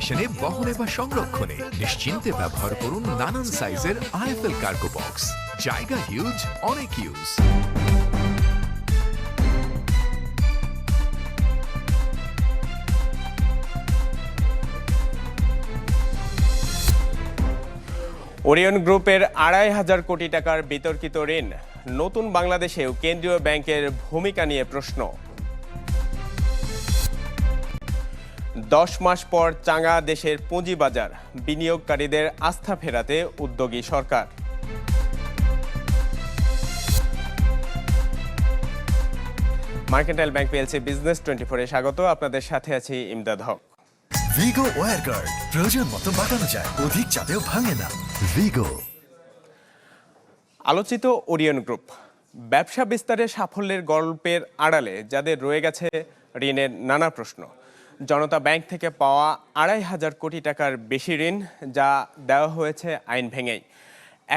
কন্ডিশনে বহনে বা সংরক্ষণে নিশ্চিন্তে ব্যবহার করুন নানান সাইজের আইএফএল কার্গো বক্স। জায়গা হিউজ অনেক ইউজ ওরিয়ন গ্রুপের আড়াই হাজার কোটি টাকার বিতর্কিত ঋণ। নতুন বাংলাদেশেও কেন্দ্রীয় ব্যাংকের ভূমিকা নিয়ে প্রশ্ন। দশ মাস পর চাঙা দেশের পুঁজিবাজার বিনিয়োগকারীদের আস্থা ফেরাতে উদ্যোগী সরকার। Mercantile bank PLC business twenty ফোরে স্বাগত আপনাদের সাথে আছি ইমদাদ হক। ভিগো ওয়ার গার্ড প্রয়োজন মতো যায় অধিক চাপেও ভাঙে না। ভিগো। আলোচিত ওরিয়ন গ্রুপ ব্যবসা বিস্তারে সাফল্যের গল্পের আড়ালে যাদের রয়ে গেছে ঋণের নানা প্রশ্ন। জনতা ব্যাংক থেকে পাওয়া আড়াই হাজার কোটি টাকার বেশি ঋণ যা দেওয়া হয়েছে আইন ভেঙেই।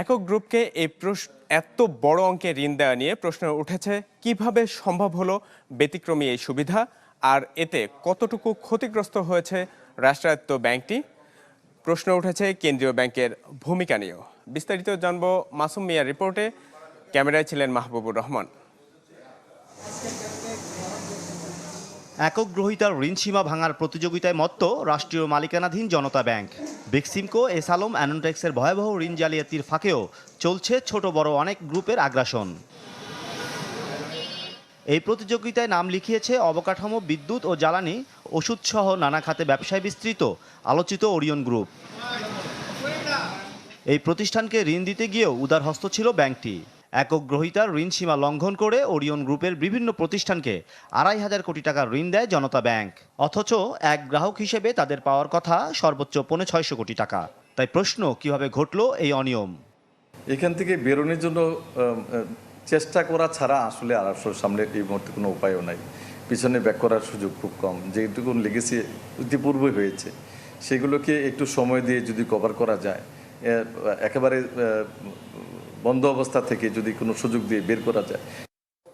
একক গ্রুপকে এই প্রশ্ন, এত বড় অঙ্কে ঋণ দেওয়া নিয়ে প্রশ্ন উঠেছে, কীভাবে সম্ভব হলো ব্যতিক্রমী এই সুবিধা আর এতে কতটুকু ক্ষতিগ্রস্ত হয়েছে রাষ্ট্রায়ত্ত ব্যাংকটি? প্রশ্ন উঠেছে কেন্দ্রীয় ব্যাংকের ভূমিকা নিয়েও। বিস্তারিত জানব মাসুম মিয়ার রিপোর্টে। ক্যামেরায় ছিলেন মাহবুবুর রহমান। একক গ্রহিতার ঋণ সীমা ভাঙার প্রতিযোগিতায় মত্ত রাষ্ট্রীয় মালিকানাধীন জনতা ব্যাংক। বেক্সিমকো এস আলম অ্যানোটেক্সের ভয়াবহ ঋণ জালিয়াতির ফাঁকেও চলছে ছোট বড় অনেক গ্রুপের আগ্রাসন। এই প্রতিযোগিতায় নাম লিখিয়েছে অবকাঠামো, বিদ্যুৎ ও জ্বালানি, ওষুধসহ নানা খাতে ব্যবসায় বিস্তৃত, আলোচিত ওরিয়ন গ্রুপ। এই প্রতিষ্ঠানকে ঋণ দিতে গিয়েও উদার হস্ত ছিল ব্যাংকটি। একক গ্রহিতার ঋণ সীমা লঙ্ঘন করে ওরিয়ন গ্রুপের বিভিন্ন প্রতিষ্ঠানকে আড়াই হাজার কোটি টাকার ঋণ দেয় জনতা ব্যাংক। অথচ এক গ্রাহক হিসেবে তাদের পাওয়ার কথা সর্বোচ্চ পৌনে ছয়শো কোটি টাকা। তাই প্রশ্ন, কীভাবে ঘটলো এই অনিয়ম? এখান থেকে বেরোনোর জন্য চেষ্টা করা ছাড়া আসলে আর সামনে এই মুহূর্তে কোনো উপায়ও নাই। পিছনে ব্যাক করার সুযোগ খুব কম। যেটুকু লেগেছে ইতিপূর্বে হয়েছে, সেগুলোকে একটু সময় দিয়ে যদি কভার করা যায় একেবারে বন্ধ অবস্থা থেকে যদি কোনো সুযোগ দিয়ে বের করা যায়।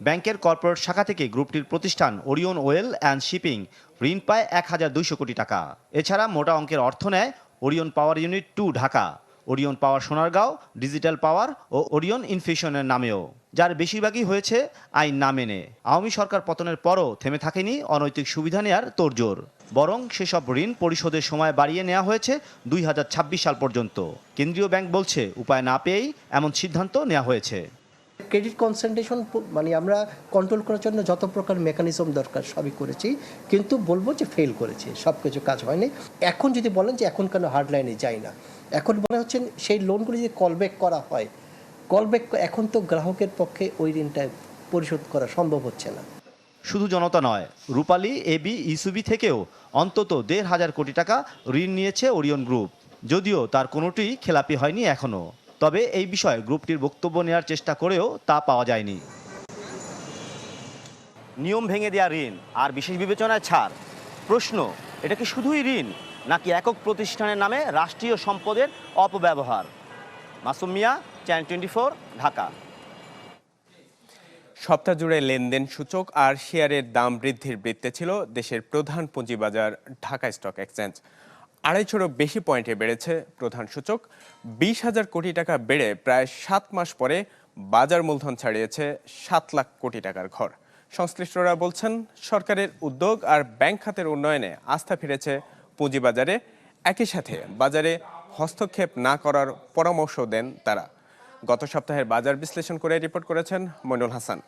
ব্যাংকের কর্পোরেট শাখা থেকে গ্রুপটির প্রতিষ্ঠান ওরিয়ন ওয়েল অ্যান্ড শিপিং ঋণ পায় এক হাজার দুইশো কোটি টাকা। এছাড়া মোটা অঙ্কের অর্থ নেয় Orion power unit two Dhaka. Orion power Sonargaon digital power ও ওরিয়ন ইনফিউশনের নামেও। যার বেশিরভাগই হয়েছে আইন না মেনে। আওয়ামী সরকার পতনের পরও থেমে থাকেনি অনৈতিক সুবিধা নেয়ার তোড়জোড়। বরং সেসব ঋণ পরিশোধের সময় বাড়িয়ে নেওয়া হয়েছে দুই হাজার ছাব্বিশ সাল পর্যন্ত। কেন্দ্রীয় ব্যাংক বলছে, উপায় না পেয়েই এমন সিদ্ধান্ত নেওয়া হয়েছে। ক্রেডিট কনসেন্ট্রেশন মানে আমরা কন্ট্রোল করার জন্য যত প্রকার মেকানিজম দরকার সবই করেছি। কিন্তু বলব যে ফেল করেছে সব কিছু কাজ হয়নি। এখন যদি বলেন যে এখন কেন হার্ড লাইনে যাই না। এখন মনে হচ্ছে সেই লোনগুলি যদি কলব্যাক করা হয় কলব্যাক এখন তো গ্রাহকের পক্ষে ওই ঋণটা পরিশোধ করা সম্ভব হচ্ছে না। শুধু জনতা নয়, রূপালী এবি ইসুবি থেকেও অন্তত দেড় হাজার কোটি টাকা ঋণ নিয়েছে ওরিয়ন গ্রুপ। যদিও তার কোনোটি খেলাপি হয়নি এখনও তবে এই বিষয়ে গ্রুপটির বক্তব্য নেওয়ার চেষ্টা করেও তা পাওয়া যায়নি। নিয়ম ভেঙে দেওয়া ঋণ আর বিশেষ বিবেচনায় ছাড়। প্রশ্ন, এটা কি শুধুই ঋণ? নাকি একক প্রতিষ্ঠানের নামে রাষ্ট্রীয় সম্পদের অপব্যবহার? Masum Mia channel twenty Dhaka. সপ্তাহ জুড়ে লেনদেন সূচক আর শেয়ারের দাম বৃদ্ধির বৃত্তে ছিল দেশের প্রধান পুঁজিবাজার ঢাকা স্টক এক্সচেঞ্জ। আড়াইশোরও বেশি পয়েন্টে বেড়েছে প্রধান সূচক। বিশ হাজার কোটি টাকা বেড়ে প্রায় সাত মাস পরে বাজার মূলধন ছাড়িয়েছে সাত লাখ কোটি টাকার ঘর। সংশ্লিষ্টরা বলছেন, সরকারের উদ্যোগ আর ব্যাংক খাতের উন্নয়নে আস্থা ফিরেছে পুঁজিবাজারে একই সাথে বাজারে হস্তক্ষেপ না করার পরামর্শ দেন তারা। গত সপ্তাহের বাজার বিশ্লেষণ করে রিপোর্ট করেছেন মইনুল হাসান।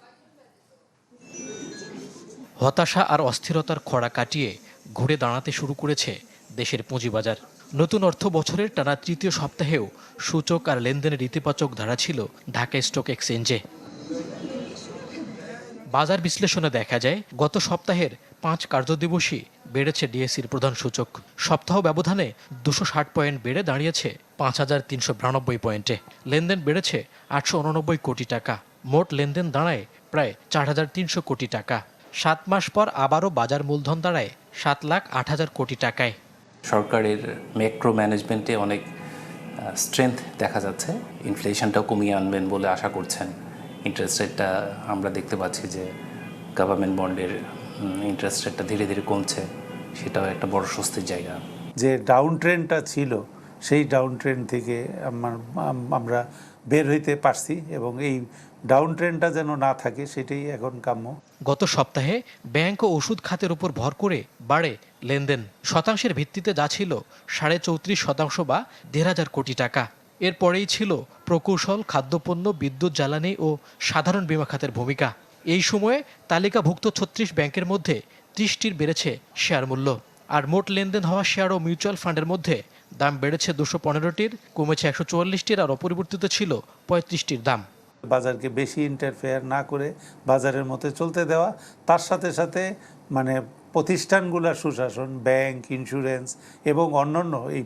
হতাশা আর অস্থিরতার খরা কাটিয়ে ঘুরে দাঁড়াতে শুরু করেছে দেশের পুঁজিবাজার। নতুন অর্থ বছরের টানা তৃতীয় সপ্তাহেও সূচক আর লেনদেনের ইতিবাচক ধারা ছিল ঢাকা স্টক এক্সচেঞ্জে। বাজার বিশ্লেষণে দেখা যায়, গত সপ্তাহের পাঁচ কার্যদিবসই বেড়েছে ডিএসসির প্রধান সূচক। সপ্তাহ ব্যবধানে দুশো ষাট পয়েন্ট বেড়ে দাঁড়িয়েছে পাঁচ হাজার তিনশো বিরানব্বই পয়েন্টে। লেনদেন বেড়েছে আটশো উননব্বই কোটি টাকা। মোট লেনদেন দাঁড়ায় প্রায় চার হাজার তিনশো কোটি টাকা। সাত মাস পর আবারও বাজার মূলধন দাঁড়ায় সাত লাখ আট হাজার কোটি টাকায়। সরকারের ম্যাক্রো ম্যানেজমেন্টে অনেক স্ট্রেংথ দেখা যাচ্ছে। ইনফ্লেশনটাও কমিয়ে আনবেন বলে আশা করছেন। ইন্টারেস্ট রেটটা আমরা দেখতে পাচ্ছি যে গভর্নমেন্ট বন্ডের ইন্টারেস্ট রেটটা ধীরে ধীরে কমছে। সেটাও একটা বড় স্বস্তির জায়গা। যে ডাউন ট্রেনটা ছিল সেই ডাউন ট্রেন থেকে আমার- আমরা বের হইতে পারছি এবং এই ডাউন ট্রেনটা যেন না থাকে সেটাই এখন কাম্য। গত সপ্তাহে ব্যাংক ও ওষুধ খাতের উপর ভর করে বাড়ে লেনদেন। শতাংশের ভিত্তিতে যা ছিল সাড়ে চৌত্রিশ শতাংশ বা দেড় হাজার কোটি টাকা। এরপরেই ছিল প্রকৌশল খাদ্যপণ্য বিদ্যুৎ জ্বালানি ও সাধারণ বীমা খাতের ভূমিকা। এই সময়ে তালিকাভুক্ত ছত্রিশ ব্যাংকের মধ্যে ত্রিশটির বেড়েছে শেয়ার মূল্য। আর মোট লেনদেন হওয়া শেয়ার ও মিউচুয়াল ফান্ডের মধ্যে দাম বেড়েছে দুশো পনেরোটির, কমেছে একশো চুয়াল্লিশটির আর অপরিবর্তিত ছিল পঁয়ত্রিশটির দাম। বাজারকে বেশি ইন্টারফেয়ার না করে বাজারের মধ্যে চলতে দেওয়া, তার সাথে সাথে মানে প্রতিষ্ঠানগুলোর সুশাসন ব্যাংক ইন্স্যুরেন্স এবং অন্যান্য এই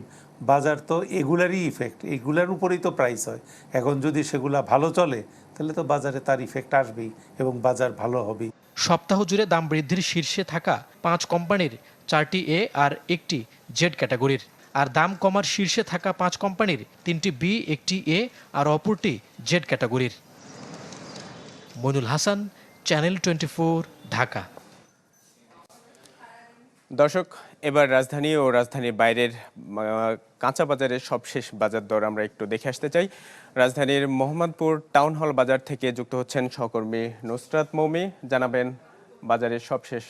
বাজার তো এগুলারই ইফেক্ট এগুলার উপরেই তো প্রাইস হয়। এখন যদি সেগুলা ভালো চলে তাহলে তো বাজারে তার ইফেক্ট আসবেই এবং বাজার ভালো হবে সপ্তাহ জুড়ে দাম বৃদ্ধির শীর্ষে থাকা পাঁচ কোম্পানির চারটি এ আর একটি জেড ক্যাটাগরির। আর দাম কমার শীর্ষে থাকা পাঁচ কোম্পানির তিনটি বি একটি এ আর অপরটি জেড ক্যাটাগরির। Moinul Hasan channel twenty Dhaka. দর্শক এবার রাজধানী ও রাজধানীর বাইরের কাঁচা বাজারের সবশেষ বাজার দর আমরা একটু দেখে আসতে চাই। রাজধানীর মোহাম্মদপুর টাউন হল বাজার থেকে যুক্ত হচ্ছেন সহকর্মী নুসরাত মৌমি। জানাবেন বাজারের সবশেষ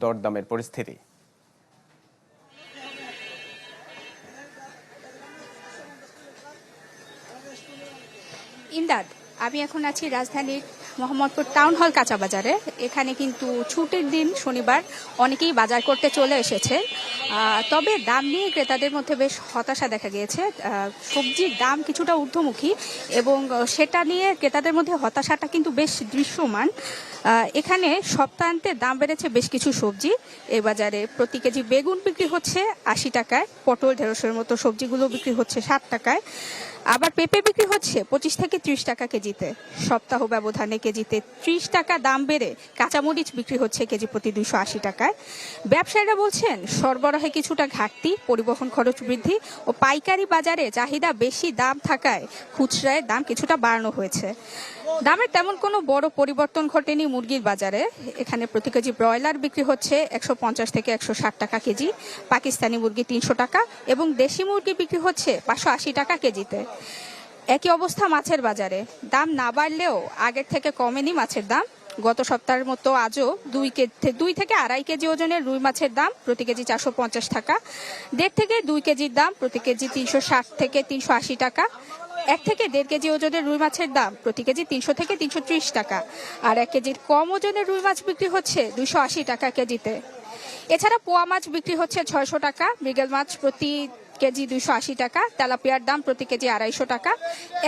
দরদামের পরিস্থিতি। ইমদাদ, আমি এখন আছি রাজধানীর মোহাম্মদপুর টাউন হল কাঁচা বাজারে এখানে কিন্তু ছুটির দিন শনিবার অনেকেই বাজার করতে চলে এসেছে। তবে দাম নিয়ে ক্রেতাদের মধ্যে বেশ হতাশা দেখা গিয়েছে। সবজির দাম কিছুটা ঊর্ধ্বমুখী এবং সেটা নিয়ে ক্রেতাদের মধ্যে হতাশাটা কিন্তু বেশ দৃশ্যমান। এখানে সপ্তাহান্তে দাম বেড়েছে বেশ কিছু সবজি। এ বাজারে প্রতি কেজি বেগুন বিক্রি হচ্ছে আশি টাকায়, পটল, ঢেঁড়সের মতো সবজিগুলো বিক্রি হচ্ছে ষাট টাকায়। আবার পেঁপে বিক্রি হচ্ছে পঁচিশ থেকে ত্রিশ টাকা কেজিতে। সপ্তাহ ব্যবধানে কেজিতে ত্রিশ টাকা দাম বেড়ে কাঁচামরিচ বিক্রি হচ্ছে কেজি প্রতি দুশো আশি টাকায়। ব্যবসায়ীরা বলছেন, সরবরাহে কিছুটা ঘাটতি, পরিবহন খরচ বৃদ্ধি ও পাইকারি বাজারে চাহিদা বেশি দাম থাকায় খুচরায় দাম কিছুটা বাড়ানো হয়েছে। দামের তেমন কোনো বড় পরিবর্তন ঘটেনি মুরগির বাজারে। এখানে প্রতি কেজি ব্রয়লার বিক্রি হচ্ছে একশো পঞ্চাশ থেকে একশো ষাট টাকা কেজি, পাকিস্তানি মুরগি তিনশো টাকা এবং দেশি মুরগি বিক্রি হচ্ছে পাঁচশো আশি টাকা কেজিতে। একই অবস্থা মাছের বাজারে। দাম না বাড়লেও আগের থেকে কমেনি মাছের দাম। গত সপ্তাহের মতো আজও দুই দুই থেকে আড়াই কেজি ওজনের রুই মাছের দাম প্রতি কেজি চারশো পঞ্চাশ টাকা। দেড় থেকে দুই কেজির দাম প্রতি কেজি তিনশো ষাট থেকে তিনশো আশি টাকা। এক থেকে দেড় কেজি ওজনের রুই মাছের দাম প্রতি কেজি তিনশো থেকে তিনশো ত্রিশ টাকা। আর এক কেজির কম ওজনের রুই মাছ বিক্রি হচ্ছে দুশো আশি টাকা কেজিতে। এছাড়া পোয়া মাছ বিক্রি হচ্ছে ছয়শো টাকা। মৃগেল মাছ প্রতি কেজি দুইশো আশি টাকা, তেলাপিয়ার দাম প্রতি কেজি আড়াইশো টাকা।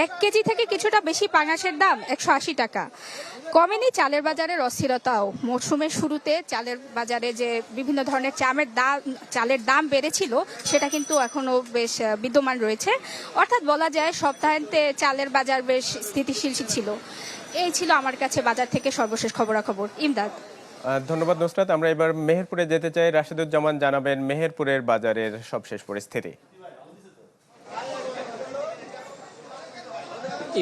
এক কেজি থেকে কিছুটা বেশি পাঙাশের দাম একশো আশি টাকা। কমেনি চালের বাজারের অস্থিরতাও। মরশুমের শুরুতে চালের বাজারে যে বিভিন্ন ধরনের চামের দাম, চালের দাম বেড়েছিল, সেটা কিন্তু এখনও বেশ বিদ্যমান রয়েছে। অর্থাৎ বলা যায় সপ্তাহান্তে চালের বাজার বেশ স্থিতিশীল ছিল। এই ছিল আমার কাছে বাজার থেকে সর্বশেষ খবরাখবর। ইমদাদ। ধন্যবাদ নুসরাত। আমরা এবার মেহেরপুরে যেতে চাই। রাশেদুজ্জামান জানাবেন মেহেরপুরের বাজারের সবশেষ পরিস্থিতি।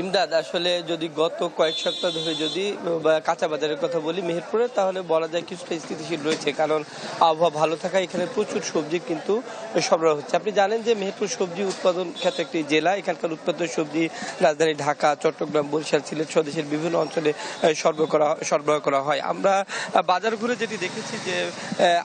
ইমদাদ, আসলে যদি গত কয়েক সপ্তাহ ধরে যদি কাঁচা বাজারের কথা বলি মেহেরপুরে, তাহলে বলা যায় কিছুটা স্থিতিশীল রয়েছে, কারণ আবহাওয়া ভালো থাকা এখানে প্রচুর সবজি কিন্তু সরবরাহ হচ্ছে। আপনি জানেন যে মেহেরপুর সবজি উৎপাদন ক্ষেত্রে একটি জেলা, এখানকার উৎপাদিত সবজি রাজধানী ঢাকা, চট্টগ্রাম, বরিশাল, সিলেট স্বদেশের বিভিন্ন অঞ্চলে সরবরাহ করা সরবরাহ করা হয়। আমরা বাজার ঘুরে যেটি দেখেছি যে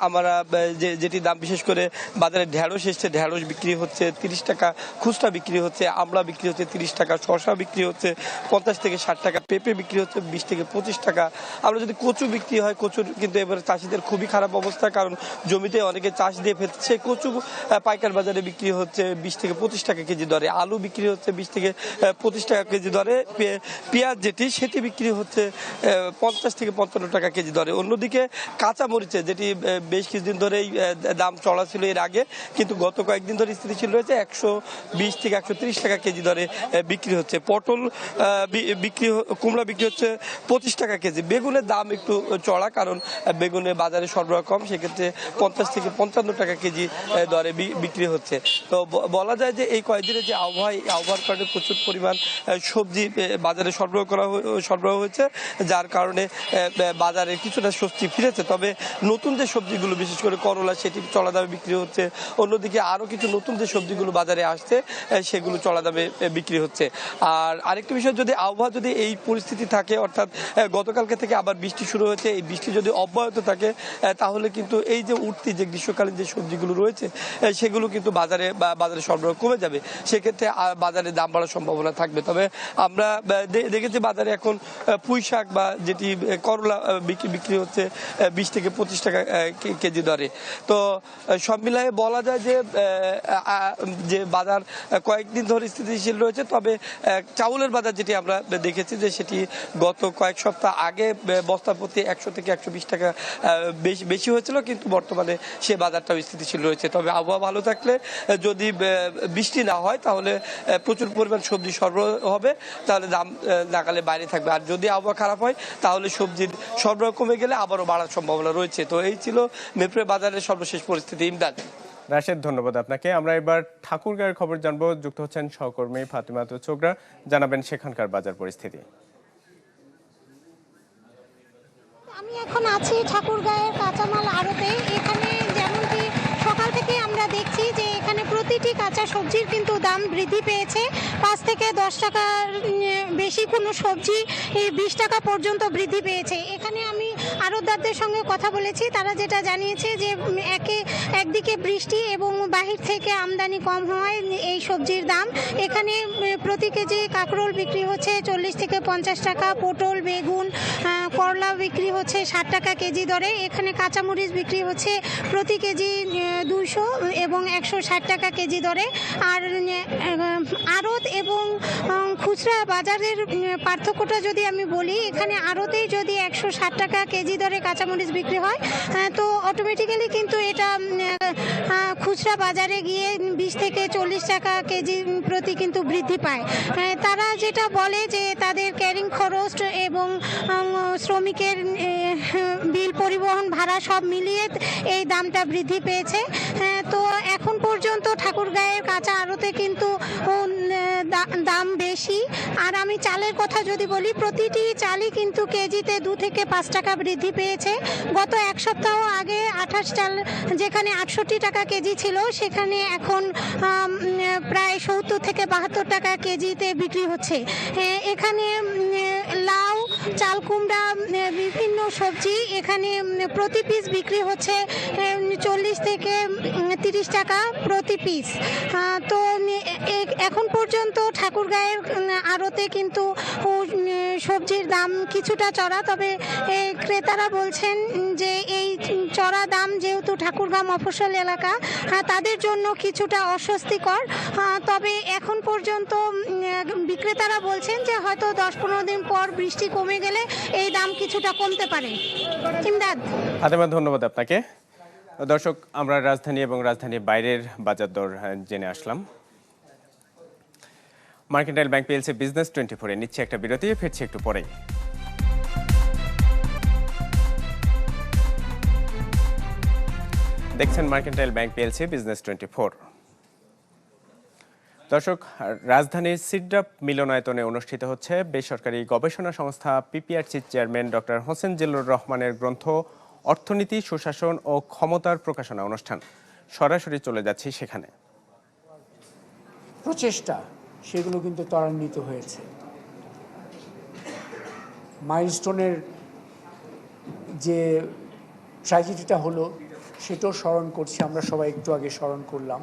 আমরা যে, যেটি দাম বিশেষ করে বাজারে ঢ্যাঁড়স এসছে ঢ্যাঁড়স বিক্রি হচ্ছে তিরিশ টাকা, খুচরা বিক্রি হচ্ছে, আমলা বিক্রি হচ্ছে তিরিশ টাকা শশা বিক্রি হচ্ছে পঞ্চাশ থেকে ষাট টাকা, পেঁপে বিক্রি হচ্ছে বিশ থেকে পঁচিশ টাকা। আমরা যদি কচু বিক্রি হয়, কচুর কিন্তু এবার চাষিদের খুবই খারাপ অবস্থা, কারণ জমিতে অনেকে চাষ দিয়ে ফেলছে। কচু পাইকার বাজারে বিক্রি হচ্ছে বিশ থেকে পঁচিশ টাকা কেজি দরে। আলু বিক্রি হচ্ছে বিশ থেকে পঁচিশ টাকা কেজি দরে। পেঁয়াজ যেটি, সেটি বিক্রি হচ্ছে পঞ্চাশ থেকে পঞ্চান্ন টাকা কেজি দরে। অন্যদিকে কাঁচা মরিচে, যেটি বেশ কিছুদিন ধরেই দাম চড়া ছিল এর আগে, কিন্তু গত কয়েকদিন ধরে স্থিতিশীল রয়েছে। একশো বিশ থেকে একশো ত্রিশ টাকা কেজি দরে বিক্রি হচ্ছে। পটল পটল বিক্রি কুমড়া বিক্রি হচ্ছে পঁচিশ টাকা কেজি। বেগুনের দাম একটু চড়া, কারণ বেগুনের বাজারে সরবরাহ কম, সেক্ষেত্রে পঞ্চাশ থেকে পঞ্চান্ন টাকা কেজি দরে বিক্রি হচ্ছে। তো বলা যায় যে এই কয়েকদিনে যে আবহাওয়া, এই আবহাওয়ার কারণে প্রচুর পরিমাণ সবজি বাজারে সরবরাহ করা সরবরাহ হয়েছে, যার কারণে বাজারে কিছুটা স্বস্তি ফিরেছে। তবে নতুন যে সবজিগুলো, বিশেষ করে করলা, সেটি চড়া দামে বিক্রি হচ্ছে। অন্যদিকে আরও কিছু নতুন যে সবজিগুলো বাজারে আসছে সেগুলো চড়া দামে বিক্রি হচ্ছে। আর আরেকটা বিষয়, যদি আবহাওয়া যদি এই পরিস্থিতি থাকে, অর্থাৎ গতকালকে থেকে আবার বৃষ্টি শুরু হয়েছে, এই বৃষ্টি যদি অব্যাহত থাকে তাহলে কিন্তু এই যে উঠতি, যে গ্রীষ্মকালীন যে সবজিগুলো রয়েছে সেগুলো কিন্তু বাজারে বাজারে সরবরাহ কমে যাবে। সেক্ষেত্রে বাজারে দাম বাড়ার সম্ভাবনা থাকবে। তবে আমরা দেখেছি বাজারে এখন পুঁই শাক বা যেটি করলা বিক্রি বিক্রি হচ্ছে বিশ থেকে পঁচিশ টাকা কেজি দরে। তো সব মিলায়ে বলা যায় যে যে বাজার কয়েকদিন ধরে স্থিতিশীল রয়েছে, তবে চাউলের বাজার যেটি আমরা দেখেছি যে সেটি গত কয়েক সপ্তাহ আগে আহ, বস্তা প্রতি একশো থেকে একশো বিশ টাকা বেশি বেশি হয়েছিল কিন্তু বর্তমানে সে বাজারটাও স্থিতিশীল রয়েছে। তবে আবহাওয়া ভালো থাকলে যদি বৃষ্টি না হয় তাহলে প্রচুর পরিমাণ সবজি সরবরাহ হবে তাহলে দাম নাগালে বাইরে থাকবে। আর যদি আবহাওয়া খারাপ হয় তাহলে সবজির সরবরাহ কমে গেলে আবারও বাড়ার সম্ভাবনা রয়েছে। তো এই ছিল মেপ্রে বাজারের সর্বশেষ পরিস্থিতি। ইমদাদ। রাশেদ, ধন্যবাদ আপনাকে। আমরা এবার ঠাকুরগাঁয়ের খবর জানব। যুক্ত হচ্ছেন সহকর্মী ফাতিমা চোগরা জানাবেন সেখানকার বাজার পরিস্থিতি। আমি এখন আছি ঠাকুরগাঁয়ের কাঁচামাল আড়তে। এখানে যেমনটি সকাল থেকে আমরা দেখছি যে এখানে প্রতিটি কাঁচা সবজির কিন্তু দাম বৃদ্ধি পেয়েছে। পাঁচ থেকে দশ টাকার বেশি কোনো সবজি বিশ টাকা পর্যন্ত বৃদ্ধি পেয়েছে। এখানে আমি আড়তদারদের সঙ্গে কথা বলেছি। তারা যেটা জানিয়েছে যে একে, একদিকে বৃষ্টি এবং বাহির থেকে আমদানি কম হওয়ায় এই সবজির দাম। এখানে প্রতি কেজি কাঁকরোল বিক্রি হচ্ছে চল্লিশ থেকে পঞ্চাশ টাকা, পটল, বেগুন করলা বিক্রি হচ্ছে ষাট টাকা কেজি দরে। এখানে কাঁচামরিচ বিক্রি হচ্ছে প্রতি কেজি দুইশো এবং একশো ষাট টাকা কেজি দরে। আর আড়ত এবং খুচরা বাজারের পার্থক্যটা যদি আমি বলি, এখানে আড়তেই যদি একশো ষাট টাকা কেজি দরে কাঁচামরিচ বিক্রি হয় তো অটোমেটিক্যালি কিন্তু এটা খুচরা বাজারে গিয়ে বিশ থেকে চল্লিশ টাকা কেজি প্রতি কিন্তু বৃদ্ধি পায়। তারা যেটা বলে যে তাদের ক্যারিং খরচ এবং শ্রমিকের বিল পরিবহন ভাড়া সব মিলিয়ে এই দামটা বৃদ্ধি পেয়েছে। হ্যাঁ, তো এখন পর্যন্ত ঠাকুর ঠাকুরগাঁয়ের কাঁচা আড়তে কিন্তু দাম বেশি। আর আমি চালের কথা যদি বলি প্রতিটি চালই কিন্তু কেজিতে দু থেকে পাঁচ টাকা বৃদ্ধি পেয়েছে। গত এক সপ্তাহ আগে আঠাশ চাল যেখানে আটষট্টি টাকা কেজি ছিল, সেখানে এখন প্রায় সত্তর থেকে বাহাত্তর টাকা কেজিতে বিক্রি হচ্ছে। এখানে লাউ চাল কুমড়া বিভিন্ন সবজি এখানে প্রতি পিস বিক্রি হচ্ছে চল্লিশ থেকে তিরিশ টাকা প্রতি পিস তো এখন পর্যন্ত ঠাকুরগাঁয়ের আড়তে কিন্তু সবজির দাম কিছুটা চড়া, তবে ক্রেতারা বলছেন যে এই চড়া দাম যেহেতু ঠাকুরগাঁ মফস্বল এলাকা তাদের জন্য কিছুটা অস্বস্তিকর। তবে এখন পর্যন্ত বিক্রেতারা বলছেন যে হয়তো দশ পনেরো দিন পর বৃষ্টি কমে গেলে এই দাম কিছুটা কমতে পারে। ধন্যবাদ আপনাকে। দর্শক, আমরা রাজধানী এবং রাজধানীর বাইরের বাজার দর জেনে আসলাম। Mercantile bank PLC business twenty ফোরে নিচ্ছে একটা বিরতি, ফিরছে একটু পরেই। দেখছেন mercantile bank PLC business twenty four দর্শক, রাজধানীর সিডাপ মিলনায়তনে অনুষ্ঠিত হচ্ছে বেসরকারি গবেষণা সংস্থা পিপিআরসির চেয়ারম্যান ডক্টর হোসেন জিল্লুর রহমানের গ্রন্থ অর্থনীতি, সুশাসন ও ক্ষমতার প্রকাশনা অনুষ্ঠান। সরাসরি চলে যাচ্ছি সেখানে। প্রচেষ্টা, সেগুলো কিন্তু ত্বরান্বিত হয়েছে। মাইলস্টোনের যে ট্র্যাজেডিটা হলো সেটাও স্মরণ করছি, আমরা সবাই একটু আগে স্মরণ করলাম।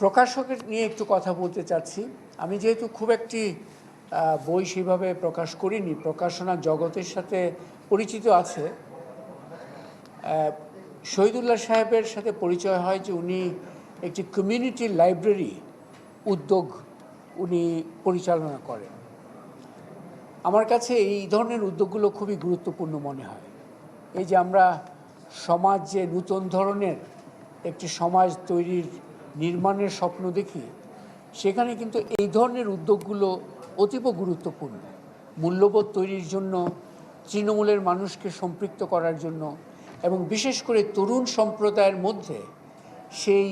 প্রকাশকের নিয়ে একটু কথা বলতে চাচ্ছি। আমি যেহেতু খুব একটি বই সেভাবে প্রকাশ করিনি, প্রকাশনা জগতের সাথে পরিচিত আছে। শহীদুল্লাহ সাহেবের সাথে পরিচয় হয় যে উনি একটি কমিউনিটি লাইব্রেরি উদ্যোগ উনি পরিচালনা করেন। আমার কাছে এই ধরনের উদ্যোগগুলো খুবই গুরুত্বপূর্ণ মনে হয়। এই যে আমরা সমাজ যে নূতন ধরনের একটি সমাজ তৈরির নির্মাণের স্বপ্ন দেখি, সেখানে কিন্তু এই ধরনের উদ্যোগগুলো অতীব গুরুত্বপূর্ণ। মূল্যবোধ তৈরির জন্য, তৃণমূলের মানুষকে সম্পৃক্ত করার জন্য এবং বিশেষ করে তরুণ সম্প্রদায়ের মধ্যে সেই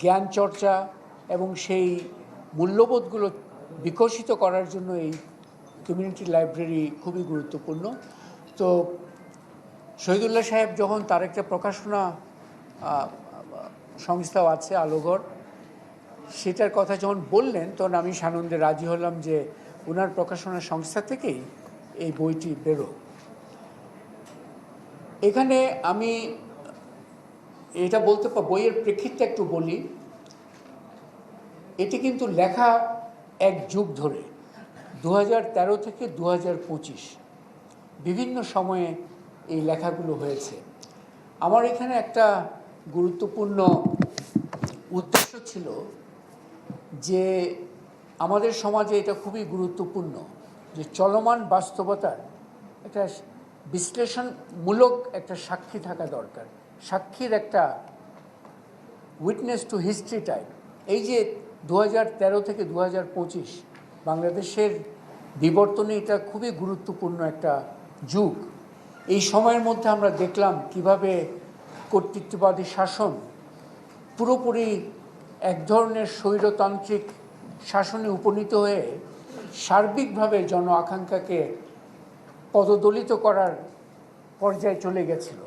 জ্ঞান চর্চা এবং সেই মূল্যবোধগুলো বিকশিত করার জন্য এই কমিউনিটি লাইব্রেরি খুবই গুরুত্বপূর্ণ। তো শহীদুল্লাহ সাহেব যখন তার একটা প্রকাশনা সংস্থাও আছে, আলোগড়, সেটার কথা যখন বললেন, তখন আমি সানন্দে রাজি হলাম যে ওনার প্রকাশনা সংস্থা থেকেই এই বইটি বেরো। এখানে আমি এটা বলতে বইয়ের প্রেক্ষিতটা একটু বলি। এটি কিন্তু লেখা এক যুগ ধরে দু থেকে দু হাজার পঁচিশ। বিভিন্ন সময়ে এই লেখাগুলো হয়েছে। আমার এখানে একটা গুরুত্বপূর্ণ উদ্দেশ্য ছিল যে আমাদের সমাজে এটা খুবই গুরুত্বপূর্ণ যে চলমান বাস্তবতার একটা বিশ্লেষণমূলক একটা সাক্ষী থাকা দরকার। সাক্ষীর একটা উইটনেস টু হিস্ট্রি টাইপ এই যে দু থেকে দু হাজার পঁচিশ বাংলাদেশের বিবর্তনে এটা খুবই গুরুত্বপূর্ণ একটা যুগ। এই সময়ের মধ্যে আমরা দেখলাম কীভাবে কর্তৃত্ববাদী শাসন পুরোপুরি এক ধরনের স্বৈরতান্ত্রিক শাসনে উপনীত হয়ে সার্বিকভাবে জন আকাঙ্ক্ষাকে পদদলিত করার পর্যায়ে চলে গেছিল।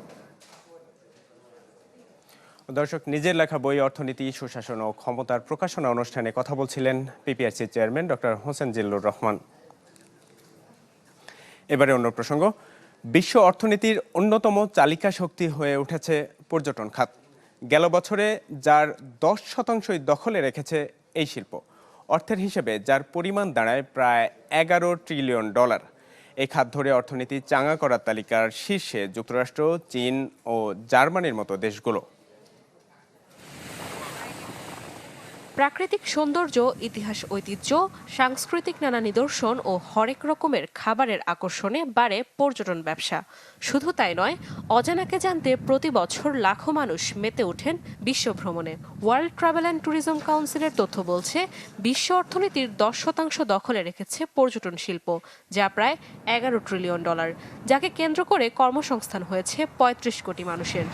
দর্শক, নিজের লেখা বই, অর্থনীতি, সুশাসন ও ক্ষমতার প্রকাশনা অনুষ্ঠানে কথা বলছিলেন PPRC chairman doctor Hossain Zillur Rahman. এবারে অন্য প্রসঙ্গ। বিশ্ব অর্থনীতির অন্যতম চালিকা শক্তি হয়ে উঠেছে পর্যটন খাত। গেল বছরে যার দশ শতাংশই দখলে রেখেছে এই শিল্প, অর্থের হিসেবে যার পরিমাণ দাঁড়ায় প্রায় এগারো ট্রিলিয়ন ডলার। এই খাত ধরে অর্থনীতি চাঙা করার তালিকার শীর্ষে যুক্তরাষ্ট্র, চীন ও জার্মানির মতো দেশগুলো। প্রাকৃতিক সৌন্দর্য, ইতিহাস ঐতিহ্য, সাংস্কৃতিক নানা নিদর্শন ও হরেক রকমের খাবারের আকর্ষণে বাড়ে পর্যটন ব্যবসা। শুধু তাই নয়, অজানাকে জানতে প্রতি বছর লাখো মানুষ মেতে ওঠেন বিশ্ব ভ্রমণে। ওয়ার্ল্ড ট্রাভেল অ্যান্ড ট্যুরিজম কাউন্সিলের তথ্য বলছে, বিশ্ব অর্থনীতির দশ শতাংশ দখলে রেখেছে পর্যটন শিল্প, যা প্রায় এগারো ট্রিলিয়ন ডলার, যাকে কেন্দ্র করে কর্মসংস্থান হয়েছে পঁয়ত্রিশ কোটি মানুষের।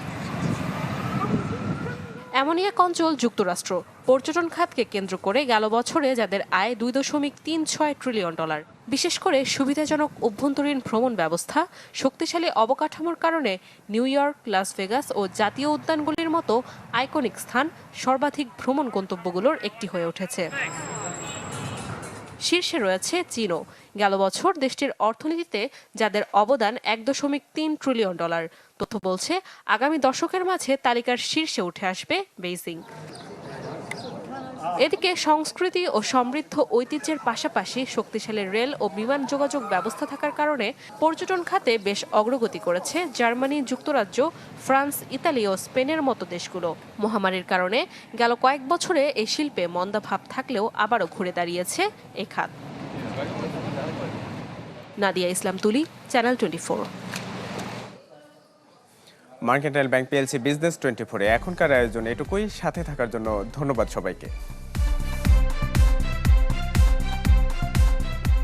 এমনই এক অঞ্চল যুক্তরাষ্ট্র। পর্যটন খাতকে কেন্দ্র করে গেল বছরে যাদের আয় দুই দশমিক তিন ছয় ট্রিলিয়ন ডলার। বিশেষ করে সুবিধাজনক অভ্যন্তরীণ ভ্রমণ ব্যবস্থা, শক্তিশালী অবকাঠামোর কারণে নিউ ইয়র্ক, লাস ভেগাস ও জাতীয় উদ্যানগুলির মতো আইকনিক স্থান সর্বাধিক ভ্রমণ গন্তব্যগুলোর একটি হয়ে উঠেছে। শীর্ষে রয়েছে চীনও। গেল বছর দেশটির অর্থনীতিতে যাদের অবদান এক দশমিক তিন ট্রিলিয়ন ডলার তথ্য বলছে, আগামী দশকের মাঝে তালিকার শীর্ষে উঠে আসবে বেইজিং। এদিকে সংস্কৃতি ও সমৃদ্ধ ঐতিহ্যের পাশাপাশি শক্তিশালী রেল ও বিমান যোগাযোগ ব্যবস্থা থাকার কারণে পর্যটন খাতে বেশ অগ্রগতি করেছে জার্মানি, যুক্তরাজ্য, ফ্রান্স, ইতালি ও স্পেনের মতো দেশগুলো। মহামারীর কারণে গেল কয়েক বছরে এই শিল্পে মন্দাভাব থাকলেও আবারও ঘুরে দাঁড়িয়েছে এই খাত Nadia Islam Tuli, channel twenty mercantile bank PLC business twenty ফোরে এখনকার আয়োজন এটুকুই। সাথে থাকার জন্য ধন্যবাদ সবাইকে।